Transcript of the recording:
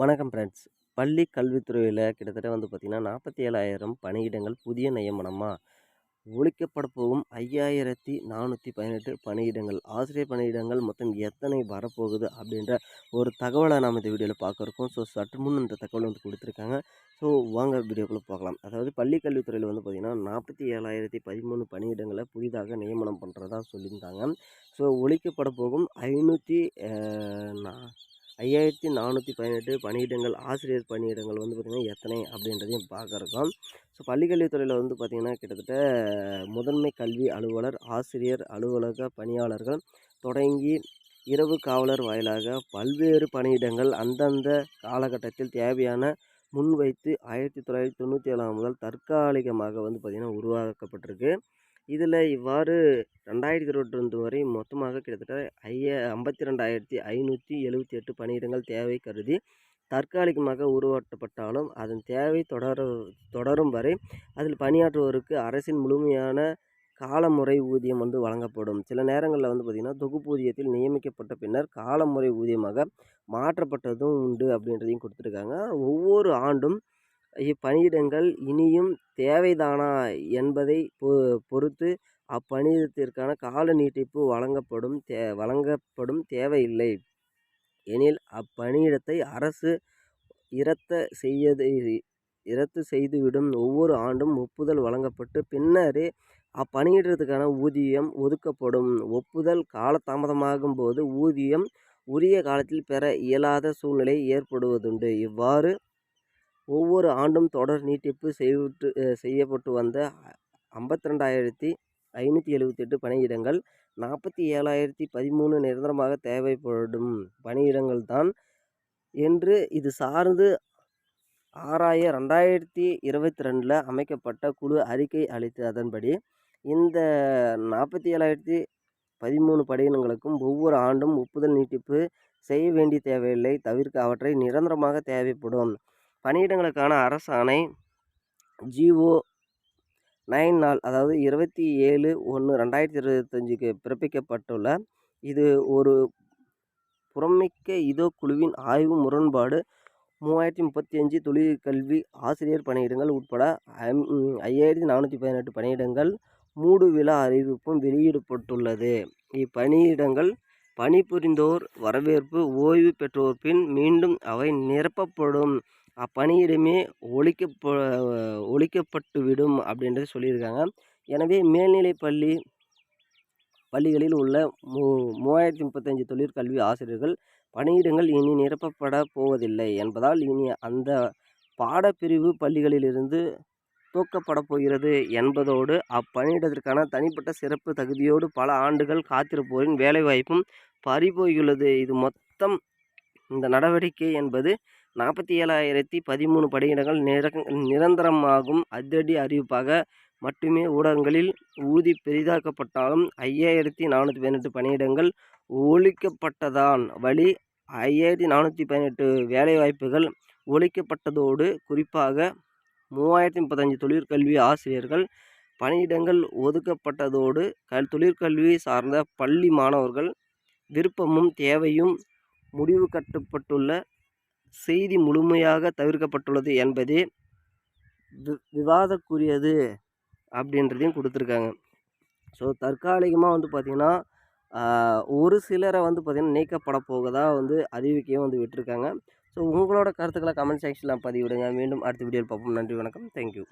வணக்கம் ஃப்ரெண்ட்ஸ் பள்ளி கல்வித்துறையில் கிட்டத்தட்ட வந்து பார்த்திங்கன்னா நாற்பத்தி ஏழாயிரம் பணியிடங்கள் புதிய நியமனமாக ஒழிக்கப்பட போகும் ஐயாயிரத்தி நானூற்றி பதினெட்டு பணியிடங்கள். ஆசிரியர் பணியிடங்கள் மொத்தம் எத்தனை வரப்போகுது? அப்படின்ற ஒரு தகவலை நாம் இந்த வீடியோவில் பார்க்குறோம் இருக்கோம். ஸோ சற்று முன் இந்த தகவல் வந்து கொடுத்துருக்காங்க. ஸோ வாங்க வீடியோக்குள்ளே பார்க்கலாம் அதாவது பள்ளி கல்வித்துறையில் வந்து பார்த்திங்கன்னா நாற்பத்தி ஏழாயிரத்தி பதிமூணு பணியிடங்களை புதிதாக நியமனம் பண்ணுறதா சொல்லியிருந்தாங்க. ஸோ ஒழிக்கப்பட போகும் ஐநூற்றி ஐயாயிரத்தி நானூற்றி பதினெட்டு பணியிடங்கள் ஆசிரியர் பணியிடங்கள் வந்து பார்த்திங்கன்னா எத்தனை அப்படின்றதையும் பார்க்குறோம் ஸோ பள்ளிக்கல்வித்துறையில் வந்து பார்த்திங்கன்னா கிட்டத்தட்ட முதன்மை கல்வி அலுவலர் ஆசிரியர் அலுவலக பணியாளர்கள் தொடங்கி இரவு காவலர் வாயிலாக பல்வேறு பணியிடங்கள் அந்தந்த காலகட்டத்தில் தேவையான முன்வைத்து ஆயிரத்தி தொள்ளாயிரத்தி தொண்ணூற்றி ஏழாம் முதல் தற்காலிகமாக வந்து பார்த்திங்கன்னா உருவாக்கப்பட்டிருக்கு. இதில் இவ்வாறு ரெண்டாயிரத்தி இருபத்தி ரெண்டு வரை மொத்தமாக கிட்டத்தட்ட ஐய ஐம்பத்தி ரெண்டாயிரத்தி ஐநூற்றி எழுபத்தி எட்டு பணியிடங்கள் தேவை கருதி தற்காலிகமாக உருவாக்கப்பட்டாலும் அதன் தேவை தொடர தொடரும் வரை அதில் பணியாற்றுவோருக்கு அரசின் முழுமையான காலமுறை ஊதியம் வந்து வழங்கப்படும். சில நேரங்களில் வந்து பார்த்திங்கன்னா தொகுப்பூதியத்தில் நியமிக்கப்பட்ட பின்னர் காலமுறை ஊதியமாக மாற்றப்பட்டதும் உண்டு அப்படின்றதையும் கொடுத்துருக்காங்க. ஒவ்வொரு ஆண்டும் இப்பணியிடங்கள் இனியும் தேவைதானா என்பதை பொ பொறுத்து அப்பணியிடத்திற்கான கால நீட்டிப்பு வழங்கப்படும் தே வழங்கப்படும் தேவையில்லை. எனில் அப்பணியிடத்தை அரசு இரத்த செய்யது இரத்து செய்துவிடும் ஒவ்வொரு ஆண்டும் ஒப்புதல் வழங்கப்பட்டு பின்னரே அப்பணியிடத்துக்கான ஊதியம் ஒதுக்கப்படும். ஒப்புதல் காலதாமதமாகும் போது ஊதியம் உரிய காலத்தில் பெற இயலாத சூழ்நிலை ஏற்படுவதுண்டு. இவ்வாறு ஒவ்வொரு ஆண்டும் தொடர் நீட்டிப்பு செய்விட்டு செய்யப்பட்டு வந்த ஐம்பத்தி ரெண்டாயிரத்தி ஐநூற்றி எழுபத்தெட்டு பணியிடங்கள் நாற்பத்தி ஏழாயிரத்தி பதிமூணு நிரந்தரமாக தேவைப்படும் பணியிடங்கள் தான் என்று இது சார்ந்து ஆறாய ரெண்டாயிரத்தி இருபத்தி ரெண்டில் அமைக்கப்பட்ட குழு அறிக்கை அளித்து அதன்படி இந்த நாற்பத்தி ஏழாயிரத்தி பதிமூணு படையினங்களுக்கும் ஒவ்வொரு ஆண்டும் ஒப்புதல் நீட்டிப்பு செய்ய வேண்டிய தேவையில்லை. தவிர்க்க அவற்றை நிரந்தரமாக தேவைப்படும். பணியிடங்களுக்கான அரசாணை ஜிஓ நைன் நாள் அதாவது இருபத்தி ஏழு ஒன்று ரெண்டாயிரத்தி இருபத்தஞ்சுக்கு பிறப்பிக்கப்பட்டுள்ள இது ஒரு புறமிக்க இதோ குழுவின் ஆய்வு முரண்பாடு. மூவாயிரத்தி முப்பத்தி அஞ்சு தொழிற்கல்வி ஆசிரியர் பணியிடங்கள் உட்பட ஐயாயிரத்தி நானூற்றி பதினெட்டு பணியிடங்கள் மூடு விழா அறிவிப்பும் வெளியிடப்பட்டுள்ளது. இப்பணியிடங்கள் பணிபுரிந்தோர் வரவேற்பு ஓய்வு பெற்றோர் பின் மீண்டும் அவை நிரப்பப்படும். அப்பணியிடமே ஒழிக்கப்ப ஒழிக்கப்பட்டுவிடும் அப்படின்றது சொல்லியிருக்காங்க. எனவே மேல்நிலை பள்ளி பள்ளிகளில் உள்ள மூ மூவாயிரத்தி முப்பத்தஞ்சு தொழிற்கல்வி ஆசிரியர்கள் பணியிடங்கள் இனி நிரப்பப்பட போவதில்லை என்பதால் இனி அந்த பாடப்பிரிவு பள்ளிகளிலிருந்து தூக்கப்பட போகிறது என்பதோடு அப்பணியிடத்திற்கான தனிப்பட்ட சிறப்பு தகுதியோடு பல ஆண்டுகள் காத்திருப்போரின் வேலைவாய்ப்பும் பறிபோயுள்ளது. இது மொத்தம் இந்த நடவடிக்கை என்பது நாற்பத்தி ஏழாயிரத்தி பதிமூணு பணியிடங்கள் நிர நிரந்தரமாகும். அதிரடி அறிவிப்பாக மட்டுமே ஊடகங்களில் ஊதி பெரிதாக்கப்பட்டாலும் ஐயாயிரத்தி நானூற்றி பதினெட்டு பணியிடங்கள் ஒழிக்கப்பட்டதான். வழி ஐயாயிரத்தி நானூற்றி பதினெட்டு வேலைவாய்ப்புகள் ஒழிக்கப்பட்டதோடு குறிப்பாக மூவாயிரத்தி முப்பத்தஞ்சு தொழிற்கல்வி ஆசிரியர்கள் பணியிடங்கள் ஒதுக்கப்பட்டதோடு கல் தொழிற்கல்வி சார்ந்த பள்ளி மாணவர்கள் விருப்பமும் தேவையும் முடிவு கட்டப்பட்டுள்ள செய்தி முழுமையாக தவிர்க்கப்பட்டுள்ளது என்பதே வி விவாதக்குரியது அப்படின்றதையும் கொடுத்துருக்காங்க. ஸோ தற்காலிகமாக வந்து பார்த்திங்கன்னா ஒரு சிலரை வந்து பார்த்திங்கன்னா நீக்கப்பட போவதாக வந்து அறிவிக்கையும் வந்து விட்டுருக்காங்க. ஸோ உங்களோட கருத்துக்களை கமெண்ட் செக்ஷனில் பதிவிடுங்க. மீண்டும் அடுத்த வீடியோவில் பார்ப்போம். நன்றி வணக்கம். தேங்க்யூ.